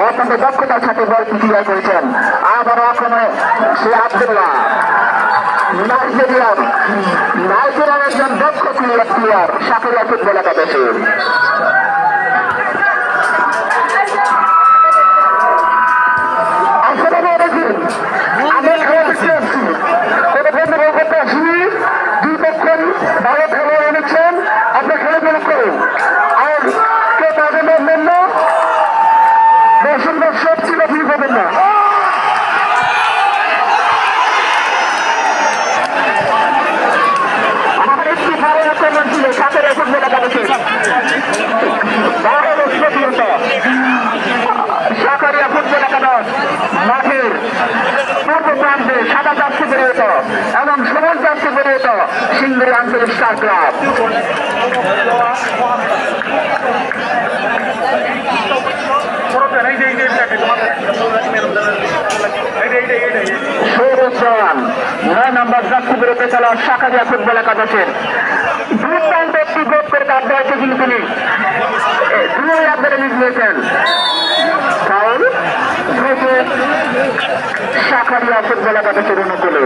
অত্যন্ত দক্ষতার সাথে বল ক্লিয়ার করেছেন আবারও আক্রমণে সে আব্দুল্লাহ নাইজেরিয়ান নাইজেরিয়ার একজন দক্ষ প্লেয়ার প্লেয়ার সাফল্য ফুটবল একাদশী আসলে বলেছি আমি খেলা দেখতে আসছি কোনো বন্ধু বল করতে আসিনি দুই পক্ষই ভালো খেলোয়াড় এনেছেন আপনি খেলে বের করুন আর কে তাদের নেন না দর্শক দর্শক ছিল ভিড় পাবেন না। আমাদের একটি আক্রমণ ছিল, সাথে ফুটবল একাদশী বড় প্রতিহত সাকারিয়া ফুটবল একাদশ মাঠের পূর্ব প্রান্তে সাদা চাষে বেরিয়েত এবং সবুজ চাষে বেরিয়েত সিঙ্গুরি আঞ্চলিক স্টার সৌরভ দেওয়ান নয় নম্বর যাত্রী বেরোতে খেলা সাকারিয়া ফুটবল একাদশের। দুর্দান্ত একটি গোপ করে তার দেওয়াতে কিন্তু তিনি। দুই রাব্বারে লিড নিয়েছেন। ফাউল থেকে সাকারিয়া ফুটবল একাদশের অনুকূলে।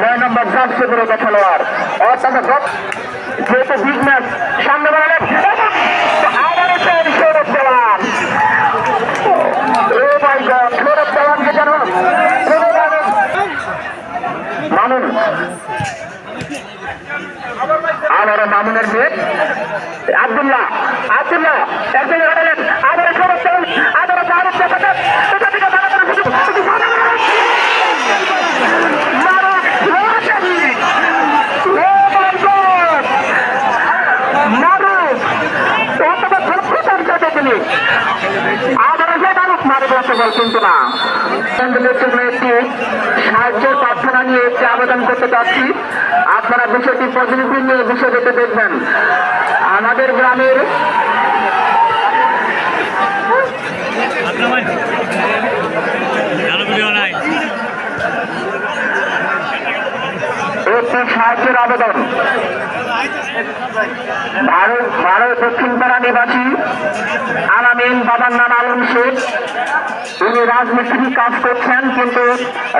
নয় নম্বর জার্সি বিরোধী খেলোয়াড় অর্থাৎ যেহেতু বিগ ম্যাচ সামনে বাড়ালেন আবারও চাই সৌরভ দেওয়ান ও মাই যেন মামুন আবারও মামুনের মেয়ে আব্দুল্লাহ আব্দুল্লাহ একদিকে হাঁটালেন আবারও সৌরভ দেওয়ান আবারও মারুফ দেখাতেন এটা থেকে ভালো করে শুধু শুধু ভালো করে মারুফ রাশাদি ও মাই গড মারুফ অথবা দক্ষতার সাথে তিনি আবারও বল কিন্তু না। জন্য একটি সাহায্যের প্রার্থনা নিয়ে একটি আবেদন করতে চাচ্ছি আপনারা বিষয়টি প্রতিনিধি নিয়ে বিষয়টিতে দেখবেন। আমাদের গ্রামের একটি সাহায্যের আবেদন। ভারত ভারত দক্ষিণপাড়া নিবাসী আলামিন বাবার নাম আলম শেখ। তিনি রাজমিস্ত্রি কাজ করছেন, কিন্তু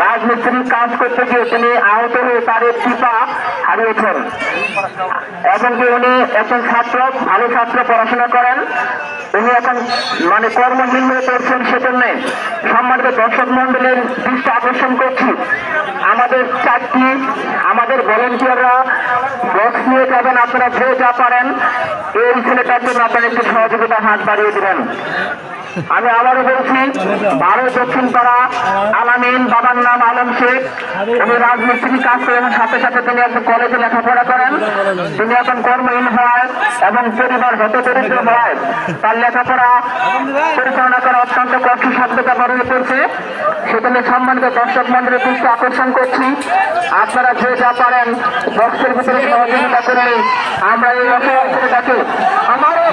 রাজমিস্ত্রি কাজ করতে গিয়ে তিনি আহত হয়ে তার একটি পা হারিয়েছেন এবং উনি একজন ছাত্র, ভালো ছাত্র পড়াশোনা করেন। উনি এখন মানে কর্মহীন হয়ে পড়ছেন সেজন্য সম্মানিত দর্শক মন্ডলের দৃষ্টি আকর্ষণ করছি। আমাদের চারটি, আমাদের ভলেন্টিয়াররা বক্স নিয়ে যাবেন, আপনারা যে যা পারেন। এই ছেলেটার জন্য আপনারা একটু সহযোগিতা হাত বাড়িয়ে দেবেন। আমি আবারও বলছি ভারত দক্ষিণ পাড়া আলামিন, বাবার নাম আলম শেখ। উনি রাজমিস্ত্রি কাজ করেন সাথে সাথে তিনি একজন কলেজে লেখাপড়া করেন। তিনি এখন কর্মহীন হয় এবং পরিবার হতে দরিদ্র হয়। তার লেখাপড়া পরিচালনা করা অত্যন্ত কষ্ট সাধ্য ব্যাপার হয়ে পড়ছে সেখানে সম্মানিত দর্শক মন্ডলের দৃষ্টি আকর্ষণ করছি। আপনারা যে যা পারেন, বক্সের ভিতরে সহযোগিতা করলে আমরা এই ছেলেটাকে আমারও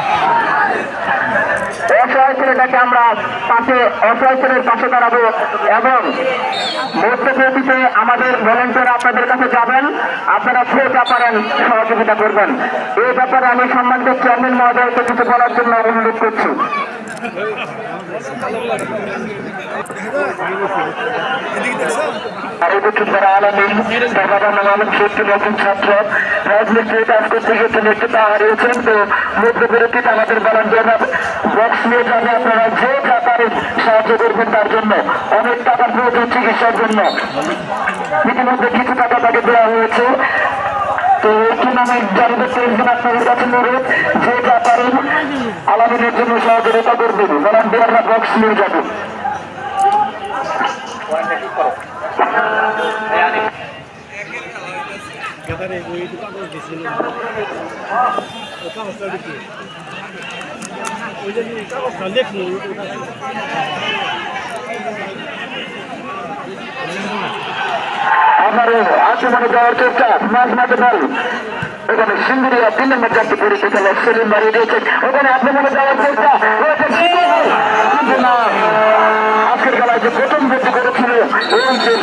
অসহায় ছেলেটাকে আমরা পাশে অসহায় ছেলের পাশে দাঁড়াবো এবং মধ্যপ্রতিতে আমাদের ভলেন্টিয়ার আপনাদের কাছে যাবেন। আপনারা যে যা পারেন সহযোগিতা করবেন। এই ব্যাপারে আমি সম্মানিত চেয়ারম্যান মহোদয়কে কিছু বলার জন্য অনুরোধ করছি। ছাত্র রাজনীতি কাজ করতে গিয়ে তিনি একটু পা হারিয়েছেন তো মধ্যবিরতিতে আমাদের ভলান্টিয়াররা বক্স নিয়ে যাবে আপনারা যে যা সাহায্য করবেন তার জন্য অনেক টাকার প্রয়োজন চিকিৎসার জন্য ইতিমধ্যে কিছু টাকা তাকে দেওয়া হয়েছে টুর্নামেন্ট জারি করতে আপনাদের কাছে আলামিনের জন্য সহযোগিতা করবেন। ভলান্টিয়াররা বক্স নিয়ে যাবে গেদারে ওই তো কাগজ দিছিল ও কাগজটা দেখি ওই যে কাগজটা লেখলো আমারও আক্রমণে যাওয়ার চেষ্টা, মাঝ মাঠে বল ওখানে সিঙ্গুরিয়া তিন নম্বর যাত্রী পরিচিত সেলিম বাড়িয়ে দিয়েছেন ওখানে আক্রমণে যাওয়ার চেষ্টা। কিন্তু না আজকে আজকের খেলায় যে প্রথম যেটি করেছিল এই যে